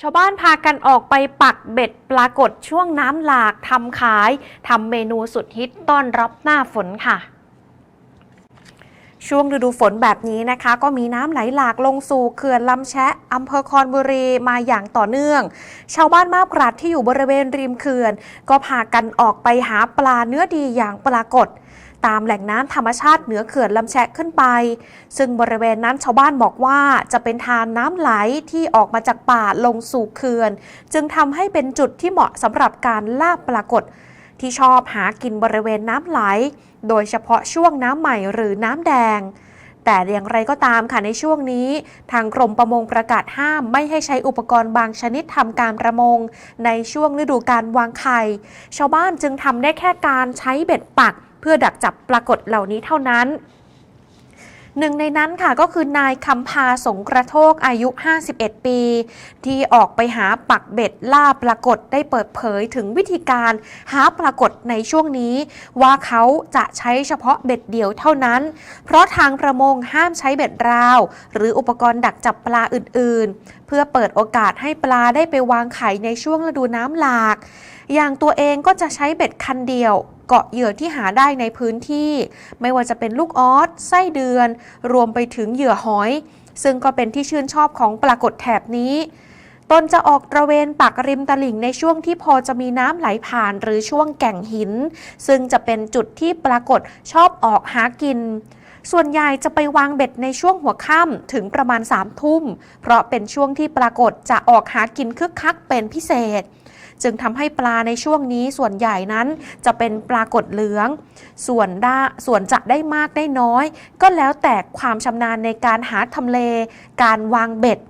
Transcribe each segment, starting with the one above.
ชาวบ้านพากันออกไปปักเบ็ดปรากฏช่วงน้ำหลากทำขายทำเมนูสุดฮิตต้อนรับหน้าฝนค่ะ ช่วงฤดูฝนแบบนี้นะคะ ก็มีน้ำไหลหลากลงสู่เขื่อนลำแชะอำเภอคอนบุรีมาอย่างต่อเนื่อง ชาวบ้านมาบกรัดที่อยู่บริเวณริมเขื่อน ก็พากันออกไปหาปลาเนื้อดีอย่างปรากฏ ตามแหล่งน้ำธรรมชาติเหนือเขื่อนลำแชะขึ้นไป ซึ่งบริเวณนั้นชาวบ้านบอกว่าจะเป็นทานน้ำไหลที่ออกมาจากป่าลงสู่เขื่อน จึงทำให้เป็นจุดที่เหมาะสำหรับการล่าปรากฏ ที่ชอบหากินบริเวณน้ำไหล โดยเฉพาะช่วงน้ำใหม่หรือน้ำแดง แต่อย่างไรก็ตามค่ะในช่วงนี้ ทางกรมประมงประกาศห้ามไม่ให้ใช้อุปกรณ์บางชนิดทำการประมง ในช่วงฤดูการวางไข่ ชาวบ้านจึงทำได้แค่การใช้เบ็ดปัก เพื่อดักจับปรากฏเหล่านี้เท่านั้น หนึ่งในนั้นค่ะก็คือนายคำพาสงกระโทกอายุ 51 ปี ที่ออกไปหาปักเบ็ดล่าปรากฏได้เปิดเผยถึงวิธีการหาปรากฏในช่วงนี้ ว่าเขาจะใช้เฉพาะเบ็ดเดียวเท่านั้น เพราะทางประมงห้ามใช้เบ็ดราว หรืออุปกรณ์ดักจับปลาอื่น ๆ เพื่อเปิดโอกาสให้ปลาได้ไปวางไข่ในช่วงฤดูน้ำหลาก อย่างตัวเองก็จะใช้เบ็ดคันเดียว เกาะเหยื่อที่หาได้ในพื้นที่ ไม่ว่าจะเป็นลูกออสไส้เดือน รวมไปถึงเหยื่อหอย ซึ่งก็เป็นที่ชื่นชอบของปรากฏแถบนี้ตนจะออกตระเวนปักริมตลิ่งในช่วงที่พอจะมีน้ำไหลผ่านหรือช่วงแก่งหิน ซึ่งจะเป็นจุดที่ปรากฏชอบออกหากิน ส่วนใหญ่จะไปวางเบ็ดในช่วงหัวค่ำถึงประมาณ3ามทุ่ม เพราะเป็นช่วงที่ปรากฏจะออกหากินคึกคักเป็นพิเศษ จึงทำให้ปลาในช่วงนี้ส่วนใหญ่นั้นจะเป็นปลากดเหลือง ส่วนได้ส่วนจะได้มากได้น้อย ก็แล้วแต่ความชำนาญในการหาทำเล การวางเบ็ด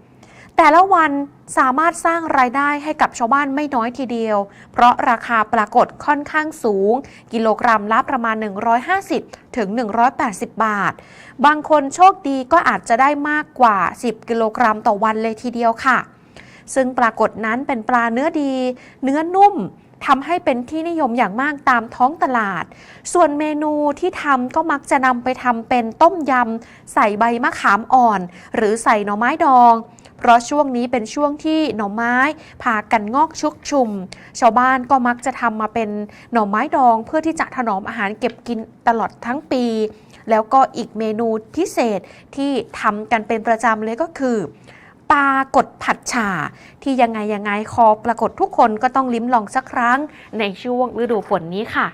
แต่ละวันสามารถสร้างรายได้ให้กับชาวบ้านไม่น้อยทีเดียว เพราะราคาปรากฏค่อนข้างสูง กิโลกรัมละประมาณ 150 ถึง 180 บาท บางคนโชคดีก็อาจจะได้มากกว่า 10 กิโลกรัมต่อวันเลยทีเดียวค่ะ ซึ่งปรากฏนั้นเป็นปลาเนื้อดี เนื้อนุ่มทำให้เป็นที่นิยมอย่างมากตามท้องตลาด ส่วนเมนูที่ทำก็มักจะนำไปทำเป็นต้มยำ ใส่ใบมะขามอ่อน หรือใส่หน่อไม้ดอง เพราะช่วงนี้เป็นช่วงที่หน่อไม้พากันงอกชุกชุม ชาวบ้านก็มักจะทำมาเป็นหน่อไม้ดอง เพื่อที่จะถนอมอาหารเก็บกินตลอดทั้งปี แล้วก็อีกเมนูพิเศษที่ทำกันเป็นประจำเลยก็คือ ปลากดผัดฉ่าที่ยังไงยังไงคอปรากฏทุกคนก็ต้องลิ้มลองสักครั้งในช่วงฤดูฝนนี้ค่ะ